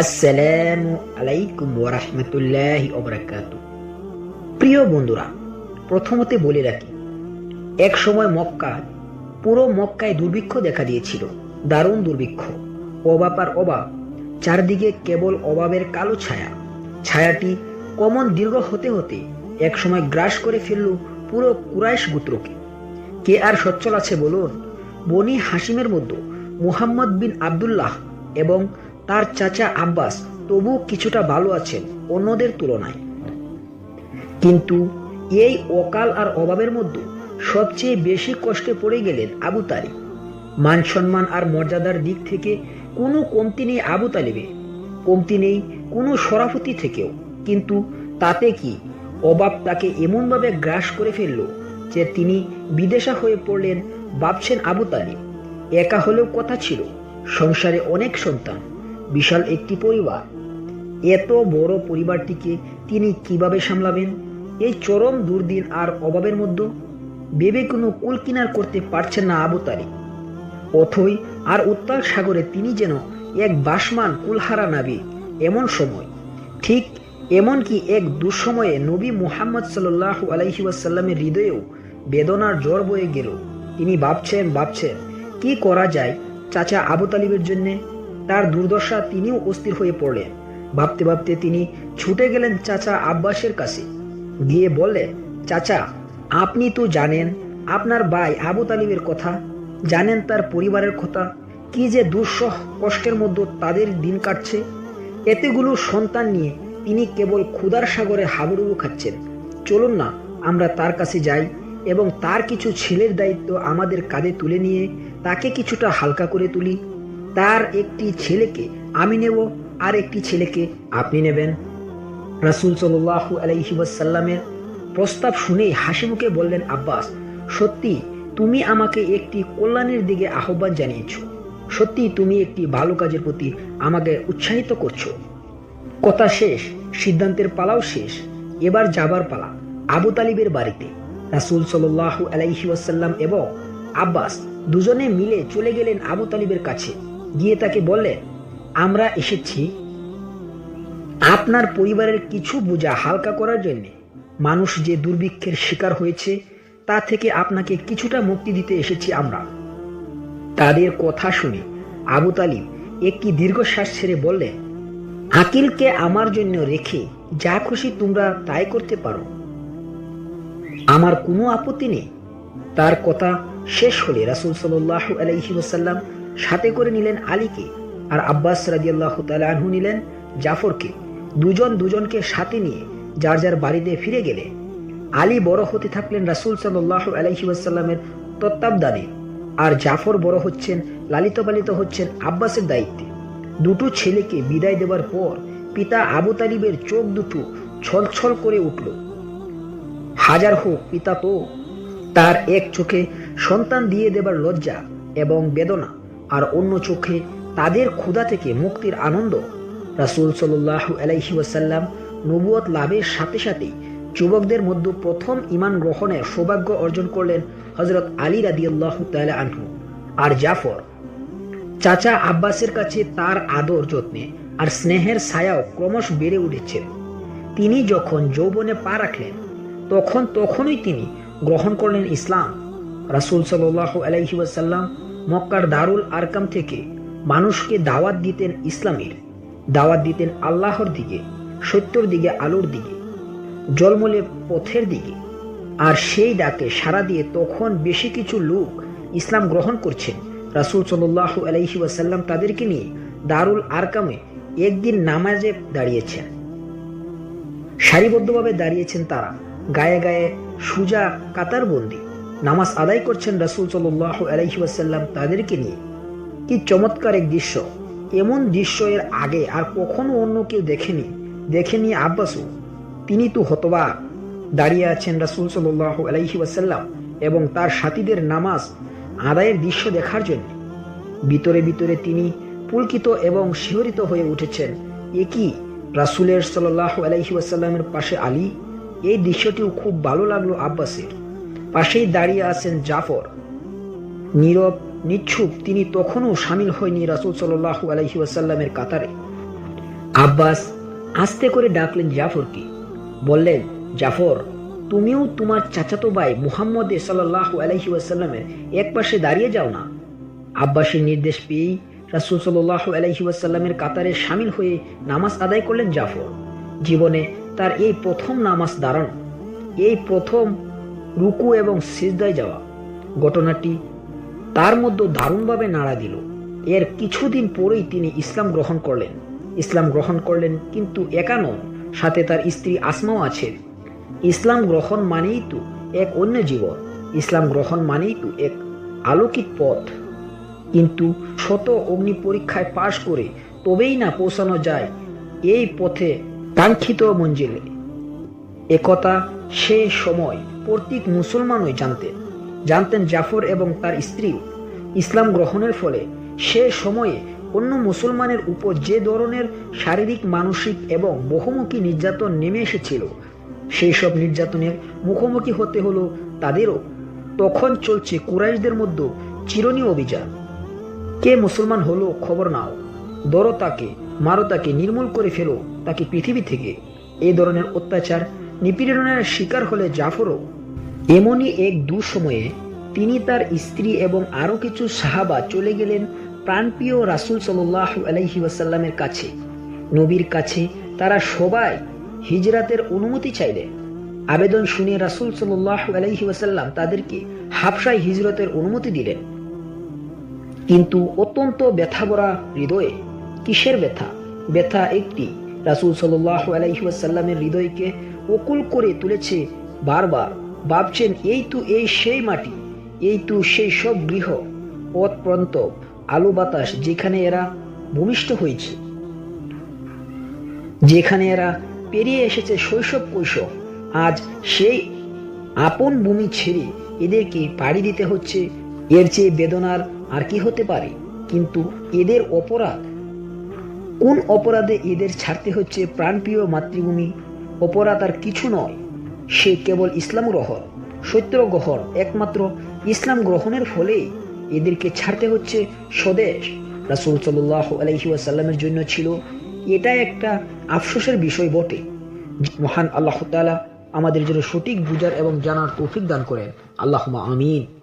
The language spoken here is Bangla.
আসসালামু আলাইকুম ওরহমতুল্লাহ প্রিয় বন্ধুরা, প্রথমতে বলে রাখি, এক সময় মক্কা, পুরো মক্কায় দুর্ভিক্ষ দেখা দিয়েছিল, দারুণ দুর্ভিক্ষ। আর চারদিকে কেবল অভাবের কালো ছায়া। ছায়াটি কমন দীর্ঘ হতে হতে এক সময় গ্রাস করে ফেলল পুরো কুরাইশ গোত্রকে। কে আর সচ্ছল আছে বলুন? বনি হাসিমের মধ্যে মুহাম্মদ বিন আব্দুল্লাহ এবং তার চাচা আব্বাস তবু কিছুটা ভালো আছেন, অন্যদের তুলনায়। কিন্তু এই অকাল আর অভাবের মধ্যে সবচেয়ে বেশি কষ্টে পড়ে গেলেন আবু তালিব। মান সম্মান আর মর্যাদার দিক থেকে কোনো কমতি নেই আবু তালিবে কমতি নেই কোনো সরাফতি থেকেও। কিন্তু তাতে কি অভাব তাকে এমনভাবে গ্রাস করে ফেলল যে তিনি বিদেশা হয়ে পড়লেন ভাবছেন আবু তালিব। একা হলেও কথা ছিল, সংসারে অনেক সন্তান। বিশাল একটি পরিবার। এত বড় পরিবারটিকে তিনি কীভাবে সামলাবেন? এই চরম দুর্দিন আর অভাবের মধ্যে ভেবে কোনো কুল কিনার করতে পারছেন না আবু তালিব। অথই আর উত্তাল সাগরে তিনি যেন এক বাসমান কুলহারা নাবি, এমন সময়, ঠিক এমনকি এক দুঃসময়ে নবী মুহাম্মদ সাল্লাহ আলাইহি ওয়াসাল্লামের হৃদয়েও বেদনার জ্বর বয়ে গেল। তিনি ভাবছেন ভাবছেন, কি করা যায় চাচা আবু তালিবের জন্যে? তার দুর্দশা তিনিও অস্থির হয়ে পড়লেন। ভাবতে ভাবতে তিনি ছুটে গেলেন চাচা আব্বাসের কাছে। গিয়ে বললেন চাচা, আপনি তো জানেন, আপনার ভাই আবু তালিবের কথা, জানেন তার পরিবারের কথা, কি যে দুঃসহ কষ্টের মধ্যে তাদের দিন কাটছে। এতেগুলো সন্তান নিয়ে তিনি কেবল ক্ষুধার সাগরে হাবুডুবু খাচ্ছেন। চলুন না, আমরা তার কাছে যাই এবং তার কিছু ছেলের দায়িত্ব আমাদের কাঁধে তুলে নিয়ে তাকে কিছুটা হালকা করে তুলি। তার একটি ছেলেকে আমি নেব, আর একটি ছেলেকে আপনি নেবেন। রাসুল আলাইহি ওয়াসাল্লামের প্রস্তাব শুনেই হাসি মুখে বললেন, আব্বাস, সত্যি তুমি আমাকে একটি কল্যাণের দিকে আহ্বান জানিয়েছ। সত্যি তুমি একটি ভালো কাজের প্রতি আমাকে উৎসাহিত করছ। কথা শেষ, সিদ্ধান্তের পালাও শেষ। এবার যাবার পালা, আবু তালিবের বাড়িতে। রাসুল সাল্লাহু আলাইহি ওয়াসাল্লাম এবং আব্বাস দুজনে মিলে চলে গেলেন আবু তালিবের কাছে। গিয়ে তাকে বললেন আমরা এসেছি আপনার পরিবারের কিছু বোঝা হালকা করার জন্য। মানুষ যে দুর্ভিক্ষের শিকার হয়েছে, তা থেকে আপনাকে কিছুটা মুক্তি দিতে এসেছি আমরা। তাদের কথা শুনে আবু তালিব একটি দীর্ঘশ্বাস ছেড়ে বললেন আকিলকে আমার জন্য রেখে যা খুশি তোমরা তাই করতে পারো। আমার কোনো আপত্তি নেই। তার কথা শেষ হলে রাসুল সাল্লাহ আলাইহি ওসাল্লাম সাথে করে নিলেন আলীকে আর আব্বাস রাজিয়াল্লাহ তালু নিলেন জাফরকে। দুজন দুজনকে সাথে নিয়ে যার যার বাড়িতে ফিরে গেলে আলী বড় হতে থাকলেন রাসুল সাল্লাহ আলাইহি ওয়াসাল্লামের তত্ত্বাবধানে আর জাফর বড় হচ্ছেন লালিত পালিত হচ্ছেন আব্বাসের দায়িত্বে। দুটো ছেলেকে বিদায় দেওয়ার পর পিতা আবু তালিবের চোখ দুটো ছলছল করে উঠল। হাজার হোক পিতা তো, তার এক চোখে সন্তান দিয়ে দেবার লজ্জা এবং বেদনা আর অন্য চোখে তাদের ক্ষুধা থেকে মুক্তির আনন্দ। রাসুল সাল্লাহ আলাইহি ওয়াসাল্লাম নবুয়ত লাভের সাথে সাথেই যুবকদের মধ্যে প্রথম ইমান গ্রহণে সৌভাগ্য অর্জন করলেন হজরত আলী রাদিয়াল্লাহ তালা আনহু আর জাফর। চাচা আব্বাসের কাছে তার আদর যত্নে আর স্নেহের ছায়াও ক্রমশ বেড়ে উঠেছে। তিনি যখন যৌবনে পা রাখলেন, তখন তখনই তিনি গ্রহণ করলেন ইসলাম। রাসুল সাল্লাহ আলাইহি ওয়াসাল্লাম মক্কার দারুল আরকাম থেকে মানুষকে দাওয়াত দিতেন ইসলামের। দাওয়াত দিতেন আল্লাহর দিকে, সত্যর দিকে, আলোর দিকে, জলমলে পথের দিকে। আর সেই ডাকে সাড়া দিয়ে তখন বেশি কিছু লোক ইসলাম গ্রহণ করছেন। রাসুল সাল্লাহ আলাইহি ওয়াসাল্লাম তাদেরকে নিয়ে দারুল আরকামে একদিন নামাজে দাঁড়িয়েছেন। সারিবদ্ধভাবে দাঁড়িয়েছেন তারা। গায়ে গায়ে সুজা কাতার কাতারবন্দি। নামাজ আদায় করছেন রাসুল সাল্লাহ আলাইহি তাদেরকে নিয়ে। কি চমৎকার এক দৃশ্য। এমন দৃশ্য এর আগে আর কখনো অন্য কেউ দেখেনি। দেখেনি আব্বাসও। তিনি তো হতবা দাঁড়িয়ে আছেন রাসুল সাল্লাহ আলাইহি এবং তার সাথীদের নামাজ আদায়ের দৃশ্য দেখার জন্য। ভিতরে ভিতরে তিনি পুলকিত এবং শিহরিত হয়ে উঠেছেন। এ কি? রাসুলের সাল্লাহ আলাইহি পাশে আলী? এই দৃশ্যটিও খুব ভালো লাগল আব্বাসের। পাশেই দাঁড়িয়ে আছেন জাফর। নীরব, নিচ্ছুপ, তিনি তখনও সামিল হয়নি রাসুল সাল্লাহ আলহি ওয়াসাল্লামের কাতারে। আব্বাস আস্তে করে ডাকলেন জাফরকে। বললেন, জাফর, তুমিও তোমার চাচাতো ভাই মুহাম্মদ সাল্লাহ আলহি ওয়াসাল্লামের এক পাশে দাঁড়িয়ে যাও না। আব্বাসের নির্দেশ পেয়েই রাসুল সাল্লাহ আলহি ওয়াসাল্লামের কাতারে সামিল হয়ে নামাজ আদায় করলেন জাফর। জীবনে তার এই প্রথম নামাজ দাঁড়ানো। এই প্রথম রুকু এবং সিজদায় যাওয়া। ঘটনাটি তার মধ্যে দারুণভাবে নাড়া দিল। এর কিছুদিন পরেই তিনি ইসলাম গ্রহণ করলেন। ইসলাম গ্রহণ করলেন কিন্তু একা নন, সাথে তার স্ত্রী আসমাও আছেন ইসলাম গ্রহণ মানেই তো এক অন্য জীবন। ইসলাম গ্রহণ মানেই তো এক আলোকিত পথ। কিন্তু শত অগ্নি পরীক্ষায় পাশ করে তবেই না পৌঁছানো যায় এই পথে কাঙ্ক্ষিত মঞ্জিলে। একথা সেই সময় প্রত্যেক মুসলমানই জানতেন জানতেন জাফর এবং তার স্ত্রী। ইসলাম গ্রহণের ফলে সে সময়ে অন্য মুসলমানের উপর যে ধরনের শারীরিক, মানসিক এবং বহুমুখী নির্যাতন নেমে এসেছিল, সেই সব নির্যাতনের মুখোমুখি হতে হলো তাদেরও। তখন চলছে কুরাইশদের মধ্যে চিরনীয় অভিযান। কে মুসলমান হলো খবর নাও। ধরো তাকে, মারো তাকে, নির্মূল করে ফেলো তাকে পৃথিবী থেকে। এই ধরনের অত্যাচার নিপীড়নের শিকার হলে জাফরও। এমনই এক দুঃসময়ে তিনি তার স্ত্রী এবং আরও কিছু সাহাবা চলে গেলেন প্রাণপ্রিয় রাসুল সাল্লাহ আলহি ওয়াসাল্লামের কাছে। নবীর কাছে তারা সবাই হিজরাতের অনুমতি চাইলেন আবেদন শুনে রাসুল সাল্লাহ আলহি ওয়াসাল্লাম তাদেরকে হাফসায় হিজরতের অনুমতি দিলেন। কিন্তু অত্যন্ত ব্যথা ভরা হৃদয়ে, কিসের ব্যথা? ব্যথা একটি। রাসুল সাল্লাহ আলাইসাল্লামের হৃদয়কে অকুল করে তুলেছে বারবার। ভাবছেন, এই তো এই সেই মাটি, এই তো সেই সব গৃহ, পথ প্রান্ত আলো বাতাস যেখানে এরা ভূমিষ্ঠ হয়েছে। যেখানে এরা পেরিয়ে এসেছে শৈশব কৈশব আজ সেই আপন ভূমি ছেড়ে এদেরকে পাড়ি দিতে হচ্ছে। এর চেয়ে বেদনার আর কি হতে পারে? কিন্তু এদের অপরাধ, কোন অপরাধে এদের ছাড়তে হচ্ছে প্রাণপ্রিয় মাতৃভূমি অপরাধ আর কিছু নয়। সে কেবল ইসলাম গ্রহণ, সত্য গ্রহণ, একমাত্র ইসলাম গ্রহণের ফলেই এদেরকে ছাড়তে হচ্ছে স্বদেশ। রাসুল সাল্লাহ আলহি জন্য ছিল এটা একটা আফসোসের বিষয় বটে। মহান আল্লাহ তালা আমাদের জন্য সঠিক বুঝার এবং জানার তৌফিক দান করেন। আল্লাহ আমিন।